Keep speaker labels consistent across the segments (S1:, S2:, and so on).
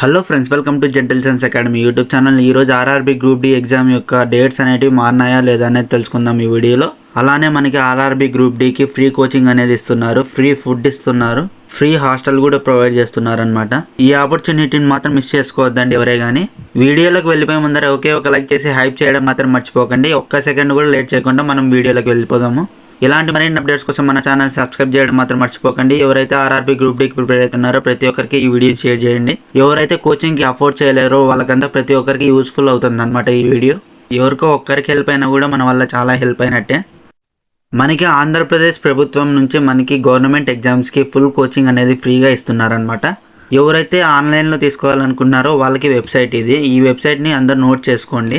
S1: Hello friends welcome to gentle science academy YouTube channel ఈ రోజు RRB group D exam యొక్క dates అనేటివి మారినాయా లేదా అనేది తెలుసుకుందాం ఈ వీడియోలో. అలానే మనకి ఆర్ఆర్బి గ్రూప్ డికి ఫ్రీ కోచింగ్ అనేది ఇస్తున్నారు ఫ్రీ ఫుడ్ ఇస్తున్నారు ఫ్రీ హాస్టల్ కూడా ప్రొవైడ్ చేస్తున్నారు అనమాట ఈ ఆపర్చునిటీని మాత్రం మిస్ చేసుకోవద్దండి ఎవరే కానీ వీడియోలోకి వెళ్ళిపోయే ముందర ఒకే ఒక లైక్ చేసి హైప్ చేయడం మాత్రం మర్చిపోకండి. ఒక్క సెకండ్ కూడా లేట్ చేయకుండా మనం వీడియోలోకి వెళ్ళిపోదాము. ఇలాంటి మరిన్ని అప్డేట్స్ కోసం మన ఛానల్ సబ్స్క్రైబ్ చేయడం మాత్రం మర్చిపోకండి. ఎవరైతే ఆర్ఆర్బీ గ్రూప్ డీకి ప్రిపేర్ అవుతున్నారో ప్రతి ఒక్కరికి ఈ వీడియో షేర్ చేయండి. ఎవరైతే కోచింగ్కి అఫోర్డ్ చేయలేరో వాళ్ళకంతా ప్రతి ఒక్కరికి యూస్ఫుల్ అవుతుంది అనమాట ఈ వీడియో. ఎవరికో ఒక్కరికి హెల్ప్ అయినా కూడా మన వల్ల చాలా హెల్ప్ అయినట్టే. మనకి ఆంధ్రప్రదేశ్ ప్రభుత్వం నుంచి మనకి గవర్నమెంట్ ఎగ్జామ్స్కి ఫుల్ కోచింగ్ అనేది ఫ్రీగా ఇస్తున్నారనమాట ఎవరైతే ఆన్లైన్లో తీసుకోవాలనుకున్నారో వాళ్ళకి వెబ్సైట్ ఇది. ఈ వెబ్సైట్ని అందరు నోట్ చేసుకోండి.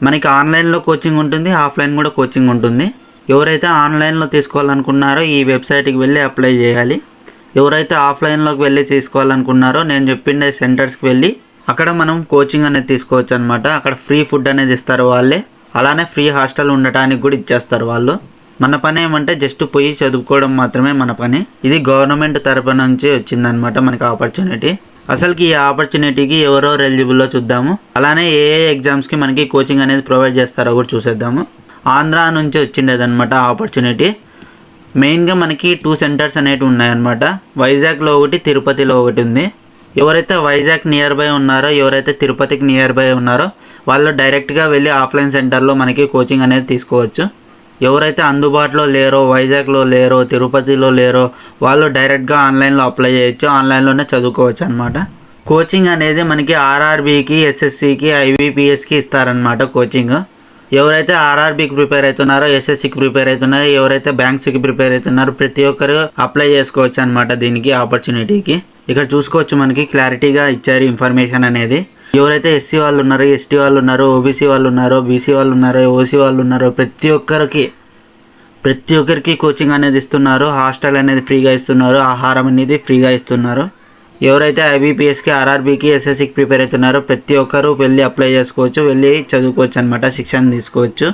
S1: మనకి ఆన్లైన్లో కోచింగ్ ఉంటుంది ఆఫ్లైన్ కూడా కోచింగ్ ఉంటుంది. ఎవరైతే ఆన్లైన్లో తీసుకోవాలనుకున్నారో ఈ వెబ్సైట్కి వెళ్ళి అప్లై చేయాలి. ఎవరైతే ఆఫ్లైన్లోకి వెళ్ళి తీసుకోవాలనుకున్నారో నేను చెప్పిండే సెంటర్స్కి వెళ్ళి అక్కడ మనం కోచింగ్ అనేది తీసుకోవచ్చు అనమాట అక్కడ ఫ్రీ ఫుడ్ అనేది ఇస్తారు వాళ్ళే. అలానే ఫ్రీ హాస్టల్ ఉండటానికి కూడా ఇచ్చేస్తారు వాళ్ళు. మన పని ఏమంటే జస్ట్ పోయి చదువుకోవడం మాత్రమే మన పని. ఇది గవర్నమెంట్ తరపు నుంచి వచ్చిందనమాట మనకి ఆపర్చునిటీ. అసలుకి ఈ ఆపర్చునిటీకి ఎవరెవరు ఎలిజిబుల్లో చూద్దాము. అలానే ఏ ఏ ఎగ్జామ్స్కి మనకి కోచింగ్ అనేది ప్రొవైడ్ చేస్తారో కూడా చూసేద్దాము. ఆంధ్ర నుంచి వచ్చిండేదన్నమాట ఆపర్చునిటీ మెయిన్గా మనకి టూ సెంటర్స్ అనేవి ఉన్నాయన్నమాట. వైజాగ్లో ఒకటి తిరుపతిలో ఒకటి ఉంది. ఎవరైతే వైజాగ్ నియర్ బై ఉన్నారో ఎవరైతే తిరుపతికి నియర్ బై ఉన్నారో వాళ్ళు డైరెక్ట్గా వెళ్ళి ఆఫ్లైన్ సెంటర్లో మనకి కోచింగ్ అనేది తీసుకోవచ్చు. ఎవరైతే అందుబాటులో లేరో వైజాగ్లో లేరో తిరుపతిలో లేరో వాళ్ళు డైరెక్ట్గా ఆన్లైన్లో అప్లై చేయొచ్చు ఆన్లైన్లోనే చదువుకోవచ్చు అనమాట కోచింగ్ అనేది మనకి ఆర్ఆర్బీకి ఎస్ఎస్సికి ఐబీపీఎస్కి ఇస్తారనమాట కోచింగ్ ఎవరైతే ఆర్ఆర్బీకి ప్రిపేర్ అవుతున్నారో ఎస్ఎస్సికి ప్రిపేర్ అవుతున్నారో ఎవరైతే బ్యాంక్స్కి ప్రిపేర్ అవుతున్నారో ప్రతి ఒక్కరు అప్లై చేసుకోవచ్చు అనమాట దీనికి ఆపర్చునిటీకి ఇక్కడ చూసుకోవచ్చు మనకి క్లారిటీగా ఇచ్చారు ఇన్ఫర్మేషన్ అనేది. ఎవరైతే ఎస్సీ వాళ్ళు ఉన్నారో ఎస్టీ వాళ్ళు ఉన్నారో ఓబీసీ వాళ్ళు ఉన్నారో బీసీ వాళ్ళు ఉన్నారో ఓసీ వాళ్ళు ఉన్నారో ప్రతి ఒక్కరికి ప్రతి ఒక్కరికి కోచింగ్ అనేది ఇస్తున్నారు. హాస్టల్ అనేది ఫ్రీగా ఇస్తున్నారు. ఆహారం అనేది ఫ్రీగా ఇస్తున్నారు. ఎవరైతే ఐబీపీఎస్కి ఆర్ఆర్బీకి ఎస్ఎస్సికి ప్రిపేర్ అవుతున్నారో ప్రతి ఒక్కరూ వెళ్ళి అప్లై చేసుకోవచ్చు వెళ్ళి చదువుకోవచ్చు అనమాట శిక్షణ తీసుకోవచ్చు.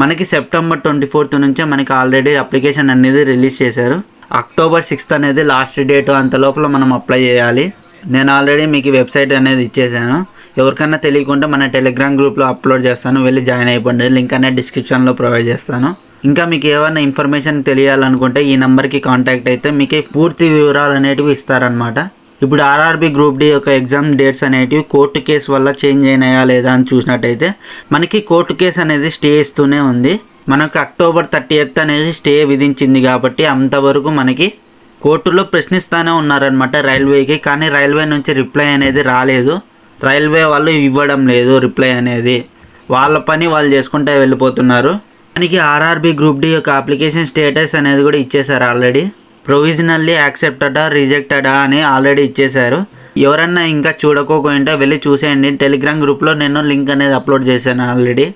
S1: మనకి సెప్టెంబర్ ట్వంటీ ఫోర్త్ నుంచే మనకి ఆల్రెడీ అప్లికేషన్ అనేది రిలీజ్ చేశారు. అక్టోబర్ సిక్స్త్ అనేది లాస్ట్ డేట్ అంత లోపల మనం అప్లై చేయాలి. నేను ఆల్రెడీ మీకు వెబ్సైట్ అనేది ఇచ్చేసాను. ఎవరికైనా తెలియకుండా మన టెలిగ్రామ్ గ్రూప్లో అప్లోడ్ చేస్తాను వెళ్ళి జాయిన్ అయిపోండి. లింక్ అనేది డిస్క్రిప్షన్లో ప్రొవైడ్ చేస్తాను. ఇంకా మీకు ఏమైనా ఇన్ఫర్మేషన్ తెలియాలనుకుంటే ఈ నెంబర్కి కాంటాక్ట్ అయితే మీకు పూర్తి వివరాలు అనేటివి ఇస్తారనమాట ఇప్పుడు ఆర్ఆర్బి గ్రూప్ డి యొక్క ఎగ్జామ్ డేట్స్ అనేటివి కోర్టు కేసు వల్ల చేంజ్ అయినాయా లేదా అని చూసినట్టయితే మనకి కోర్టు కేసు అనేది స్టే ఇస్తూనే ఉంది. మనకు అక్టోబర్ థర్టీ ఎయిత్ అనేది స్టే విధించింది కాబట్టి అంతవరకు మనకి కోర్టులో ప్రశ్నిస్తూనే ఉన్నారనమాట రైల్వేకి. కానీ రైల్వే నుంచి రిప్లై అనేది రాలేదు. రైల్వే వాళ్ళు ఇవ్వడం లేదు రిప్లై అనేది. వాళ్ళ పని వాళ్ళు చేసుకుంటే వెళ్ళిపోతున్నారు. మనకి ఆర్ఆర్బి గ్రూప్ డి యొక్క అప్లికేషన్ స్టేటస్ అనేది కూడా ఇచ్చేశారు ఆల్రెడీ ప్రొవిజనల్లీ యాక్సెప్టెడా రిజెక్టడా అని ఆల్రెడీ ఇచ్చేశారు. ఎవరన్నా ఇంకా చూడకోకుండా వెళ్ళి చూసేయండి. టెలిగ్రామ్ గ్రూప్లో నేను లింక్ అనేది అప్లోడ్ చేశాను ఆల్రెడీ.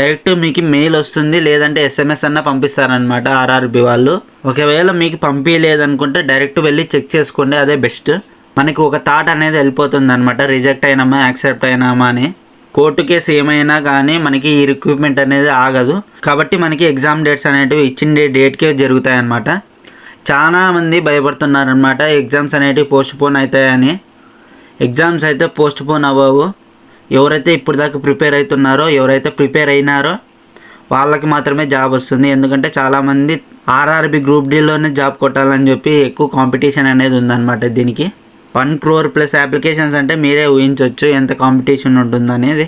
S1: డైరెక్ట్ మీకు మెయిల్ వస్తుంది లేదంటే ఎస్ఎంఎస్ అన్న పంపిస్తారనమాట ఆర్ఆర్బి వాళ్ళు. ఒకవేళ మీకు పంపించలేదనుకుంటే డైరెక్ట్ వెళ్ళి చెక్ చేసుకోండి అదే బెస్ట్. మనకి ఒక థాట్ అనేది వెళ్ళిపోతుంది అనమాట రిజెక్ట్ అయినామా యాక్సెప్ట్ అయినామా అని. కోర్టు కేసు ఏమైనా కానీ మనకి ఈ రిక్రూట్మెంట్ అనేది ఆగదు. కాబట్టి మనకి ఎగ్జామ్ డేట్స్ అనేటివి ఇచ్చిన డేట్కే జరుగుతాయి చాలా మంది భయపడుతున్నారనమాట ఎగ్జామ్స్ అనేటివి పోస్ట్ పోన్ అవుతాయని ఎగ్జామ్స్ అయితే పోస్ట్ పోన్ అవ్వవు. ఎవరైతే ఇప్పుడు దాకా ప్రిపేర్ అవుతున్నారో ఎవరైతే ప్రిపేర్ అయినారో వాళ్ళకి మాత్రమే జాబ్ వస్తుంది. ఎందుకంటే చాలామంది ఆర్ఆర్బి గ్రూప్ డీలోనే జాబ్ కొట్టాలని చెప్పి ఎక్కువ కాంపిటీషన్ అనేది ఉందన్నమాట దీనికి. వన్ క్రోర్ ప్లస్ అప్లికేషన్స్ అంటే మీరే ఊహించవచ్చు ఎంత కాంపిటీషన్ ఉంటుందనేది.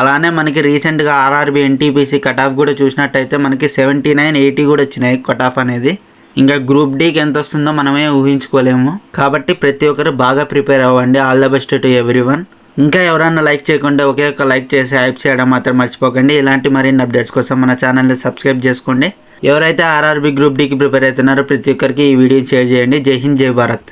S1: అలానే మనకి రీసెంట్గా ఆర్ఆర్బి ఎన్టీపీసీ కట్ ఆఫ్ కూడా చూసినట్టయితే మనకి సెవెంటీ నైన్ ఎయిటీ కూడా వచ్చినాయి కట్ ఆఫ్ అనేది. ఇంకా గ్రూప్ డీకి ఎంత వస్తుందో మనమే ఊహించుకోలేము. కాబట్టి ప్రతి ఒక్కరు బాగా ప్రిపేర్ అవ్వండి. All the best to everyone ఇంకా ఎవరన్నా లైక్ చేయకుండా ఒకే ఒక లైక్ చేసి హైప్ చేయడం మాత్రం మర్చిపోకండి. ఇలాంటి మరిన్ని అప్డేట్స్ కోసం మన ఛానల్ని సబ్స్క్రైబ్ చేసుకోండి. ఎవరైతే ఆర్ఆర్బి గ్రూప్ డీకి ప్రిపేర్ అవుతున్నారో ప్రతి ఒక్కరికి ఈ వీడియో షేర్ చేయండి. జై హింద్ జై భారత్.